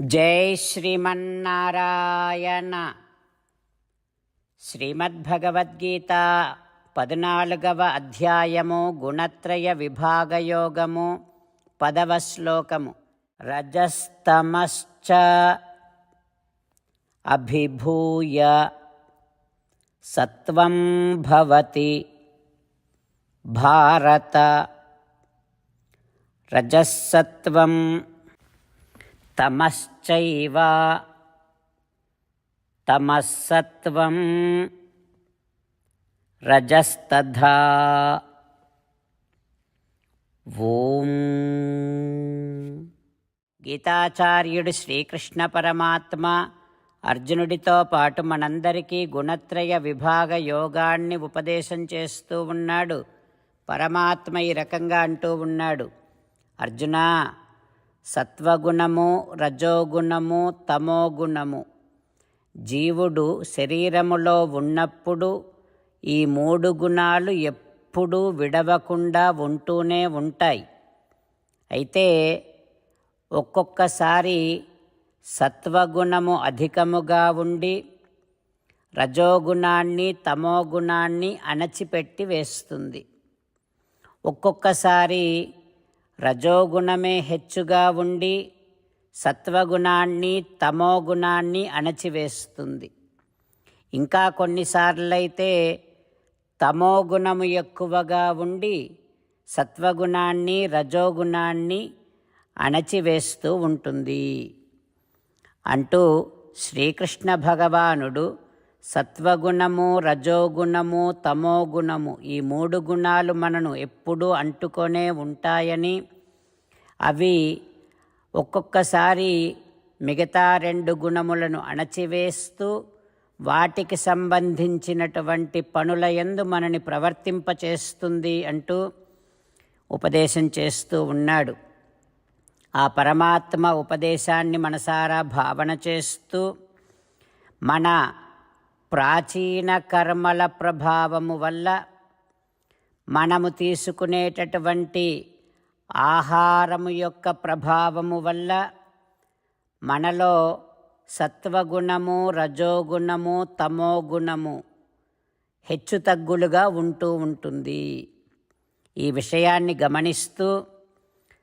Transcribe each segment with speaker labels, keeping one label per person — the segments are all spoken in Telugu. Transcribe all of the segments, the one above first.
Speaker 1: జై శ్రీమన్నారాయణ. శ్రీమద్భగవద్గీత పద్నాలుగవ అధ్యాయము గుణత్రయ విభాగయోగము పదవ శ్లోకము. రజస్తమశ్చ అభిభూయ సత్వం భవతి భారత. రజస్సత్వం తమశ్చైవ. తమసత్వం రజస్తథా. ఓం. గీతాచార్యుడు శ్రీకృష్ణ పరమాత్మ అర్జునుడితో పాటు మనందరికీ గుణత్రయ విభాగ యోగాన్ని ఉపదేశం చేస్తూ ఉన్నాడు. పరమాత్మ ఈ రకంగా అంటూ ఉన్నాడు. అర్జునా సత్వగుణము రజోగుణము తమోగుణము. జీవుడు శరీరములో ఉన్నప్పుడు ఈ మూడు గుణాలు ఎప్పుడూ విడవకుండా ఉంటూనే ఉంటాయి. అయితే ఒక్కొక్కసారి సత్వగుణము అధికముగా ఉండి రజోగుణాన్ని తమోగుణాన్ని అణచిపెట్టి వేస్తుంది. ఒక్కొక్కసారి రజోగుణమే హెచ్చుగా ఉండి సత్వగుణాన్ని తమోగుణాన్ని అణచివేస్తుంది. ఇంకా కొన్నిసార్లైతే తమోగుణము ఎక్కువగా ఉండి సత్వగుణాన్ని రజోగుణాన్ని అణచివేస్తూ ఉంటుంది. అంటూ శ్రీకృష్ణ భగవానుడు సత్వగుణము రజోగుణము తమోగుణము ఈ మూడు గుణాలు మనను ఎప్పుడూ అంటుకొనే ఉంటాయని అవి ఒక్కొక్కసారి మిగతా రెండు గుణములను అణచివేస్తూ వాటికి సంబంధించినటువంటి పనుల యందు మనని ప్రవర్తింపచేస్తుంది అంటూ ఉపదేశం చేస్తూ ఉన్నాడు. ఆ పరమాత్మ ఉపదేశాన్ని మనసారా భావన చేస్తూ మన ప్రాచీన కర్మల ప్రభావము వల్ల మనము తీసుకునేటటువంటి ఆహారము యొక్క ప్రభావము వల్ల మనలో సత్వగుణము రజోగుణము తమోగుణము హెచ్చుతగ్గులుగా ఉంటూ ఉంటుంది. ఈ విషయాన్ని గమనిస్తూ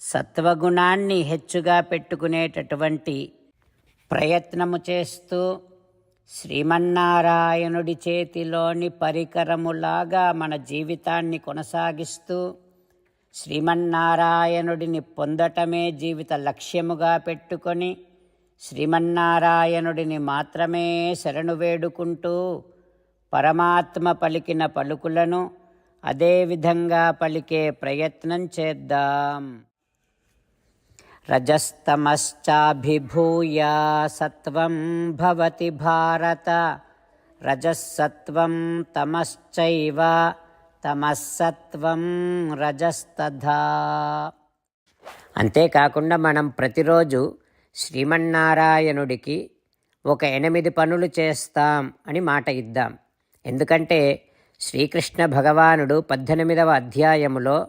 Speaker 1: సత్వగుణాన్ని హెచ్చుగా పెట్టుకునేటటువంటి ప్రయత్నము చేస్తూ శ్రీమన్నారాయణుడి చేతిలోని పరికరములాగా మన జీవితాన్ని కొనసాగిస్తూ శ్రీమన్నారాయణుడిని పొందటమే జీవిత లక్ష్యముగా పెట్టుకొని శ్రీమన్నారాయణుడిని మాత్రమే శరణు వేడుకుంటూ పరమాత్మ పలికిన పలుకులను అదేవిధంగా పలికే ప్రయత్నం చేద్దాం. రజస్తమశ్చాభిభూయ సత్వం భవతి భారత రజస్సత్వం తమశ్చైవ తమస్సత్వం రజస్తథా. అంతేకాకుండా మనం ప్రతిరోజు శ్రీమన్నారాయణుడికి ఒక ఎనిమిది పనులు చేస్తాం అని మాట ఇద్దాం. ఎందుకంటే శ్రీకృష్ణ భగవానుడు పద్దెనిమిదవ అధ్యాయములో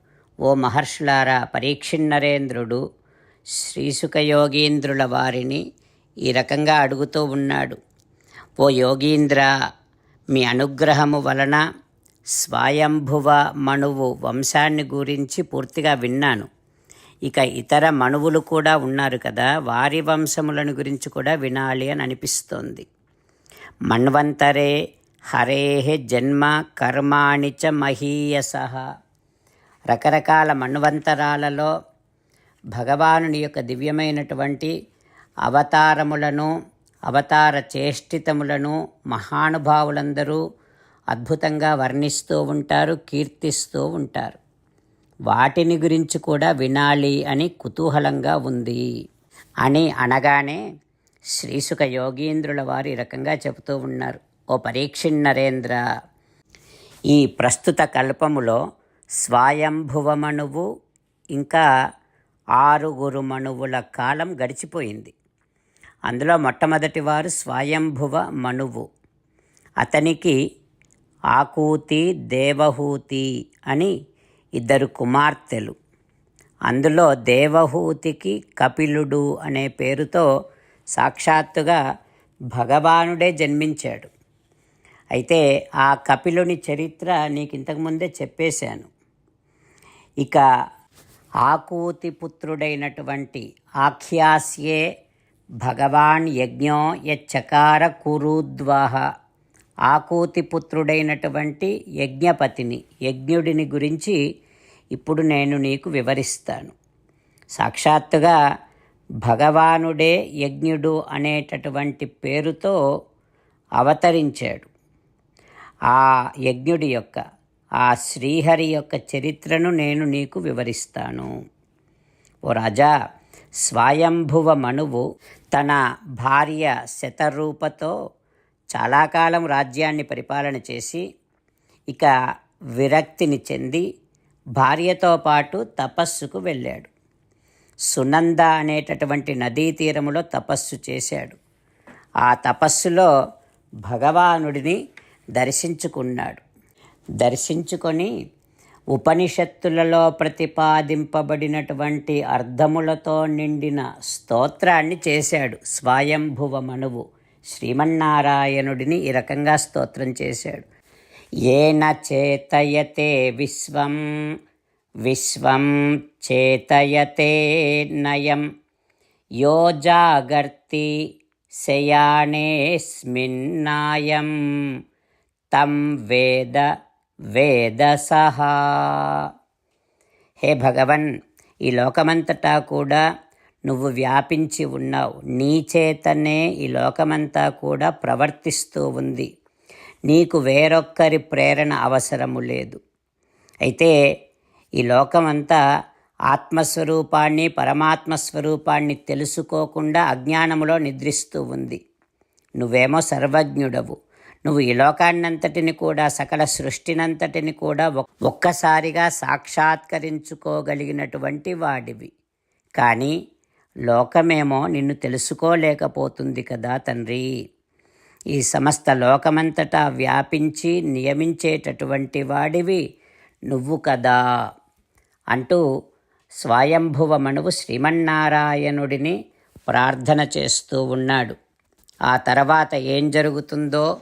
Speaker 1: ఓ మహర్షులారా పరీక్షిన్నరేంద్రుడు శ్రీసుఖయోగీంద్రుల వారిని ఈ రకంగా అడుగుతూ ఉన్నాడు. ఓ యోగీంద్ర మీ అనుగ్రహము వలన స్వయంభువ మణువు వంశాన్ని గురించి పూర్తిగా విన్నాను. ఇక ఇతర మణువులు కూడా ఉన్నారు కదా వారి వంశములను గురించి కూడా వినాలి అని అనిపిస్తోంది. మన్వంతరే హరే జన్మ కర్మాణి చ మహీయస. రకరకాల మన్వంతరాలలో భగవానుని యొక్క దివ్యమైనటువంటి అవతారములను అవతార చేష్టితములను మహానుభావులందరూ అద్భుతంగా వర్ణిస్తూ ఉంటారు కీర్తిస్తూ ఉంటారు. వాటిని గురించి కూడా వినాలి అని కుతూహలంగా ఉంది అని అనగానే శ్రీసుఖ యోగీంద్రుల వారు ఈ రకంగా చెబుతూ ఉన్నారు. ఓ పరీక్షిన్నరేంద్ర ఈ ప్రస్తుత కల్పములో స్వయంభువమణువు ఇంకా ఆరుగురు మణువుల కాలం గడిచిపోయింది. అందులో మొట్టమొదటి వారు స్వయంభువ మణువు అతనికి ఆకూతి దేవహూతి అని ఇద్దరు కుమార్తెలు. అందులో దేవహూతికి కపిలుడు అనే పేరుతో సాక్షాత్తుగా భగవానుడే జన్మించాడు. అయితే ఆ కపిలుని చరిత్ర నీకు ఇంతకుముందే చెప్పేశాను. ఇక ఆకూతి పుత్రుడైనటువంటి ఆఖ్యాస్యే భగవాన్ యజ్ఞో యచ్చకార కురుద్వాహ. ఆకూతి పుత్రుడైనటువంటి యజ్ఞపతిని యజ్ఞుడిని గురించి ఇప్పుడు నేను నీకు వివరిస్తాను. సాక్షాత్తుగా భగవానుడే యజ్ఞుడు అనేటటువంటి పేరుతో అవతరించాడు. ఆ యజ్ఞుడి యొక్క ఆ శ్రీహరి యొక్క చరిత్రను నేను నీకు వివరిస్తాను. ఓ రాజా స్వయంభువ మనువు తన భార్య శతరూపతో చాలా కాలం రాజ్యాన్ని పరిపాలన చేసి ఇక విరక్తిని చెంది భార్యతో పాటు తపస్సుకు వెళ్ళాడు. సునంద అనేటటువంటి నదీ తీరములో తపస్సు చేశాడు. ఆ తపస్సులో భగవానుడిని దర్శించుకున్నాడు. దర్శించుకొని ఉపనిషత్తులలో ప్రతిపాదింపబడినటువంటి అర్థములతో నిండిన స్తోత్రాన్ని చేశాడు. స్వయంభువ మనువు శ్రీమన్నారాయణుడిని ఈ రకంగా స్తోత్రం చేశాడు. ఏన చేతయతే విశ్వం విశ్వం చేతయతే నయం. యో జాగర్తి శయానేస్మిన్నాయం. తం వేద వేదసహ. హే భగవన్ ఈ లోకమంతటా కూడా నువ్వు వ్యాపించి ఉన్నావు. నీ చేతనే ఈ లోకమంతా కూడా ప్రవర్తిస్తూ ఉంది. నీకు వేరొక్కరి ప్రేరణ అవసరము లేదు. అయితే ఈ లోకమంతా ఆత్మస్వరూపాన్ని పరమాత్మ స్వరూపాన్ని తెలుసుకోకుండా అజ్ఞానములో నిద్రిస్తూ ఉంది. నువ్వేమో సర్వజ్ఞుడవు. నువ్వు ఈ లోకాన్నంతటిని కూడా సకల సృష్టినంతటిని కూడా ఒక్కసారిగా సాక్షాత్కరించుకోగలిగినటువంటి వాడివి. కానీ లోకమేమో నిన్ను తెలుసుకోలేకపోతుంది కదా తండ్రి. ఈ సమస్త లోకమంతటా వ్యాపించి నియమించేటటువంటి వాడివి నువ్వు కదా. అంటూ స్వయంభువ మనువు శ్రీమన్నారాయణుడిని ప్రార్థన చేస్తూ ఉన్నాడు. ఆ తర్వాత ఏం జరుగుతుందో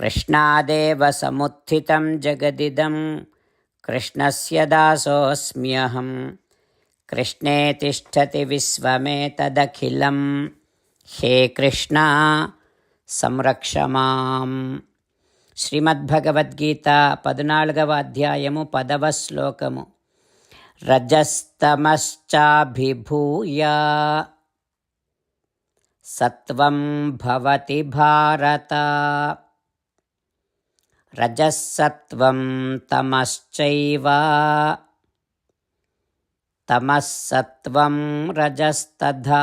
Speaker 1: कृष्णादेव समुत्थितं जगदिदं कृष्णस्य दासोऽस्म्यहं कृष्णे तिष्ठति विश्वमेतदखिलं हे कृष्णा సంరక్ష మాం శ్రీమద్భగవద్గీత పద్నాలుగవ అధ్యాయము పదవ శ్లోకము రజస్తమశ్చాభిభూయ సత్వం భవతి భారత रजःसत्त्वं तमश्चैव तमःसत्त्वं रजस्तथा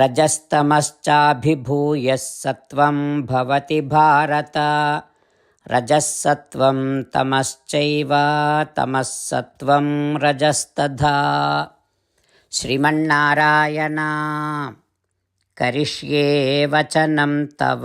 Speaker 1: रजस्तमश्चाभिभूयः सत्त्वं भवति भारत रजःसत्त्वं तमश्चैव तमःसत्त्वं रजस्तथा श्रीमन्नारायणा करिष्ये वचनं तव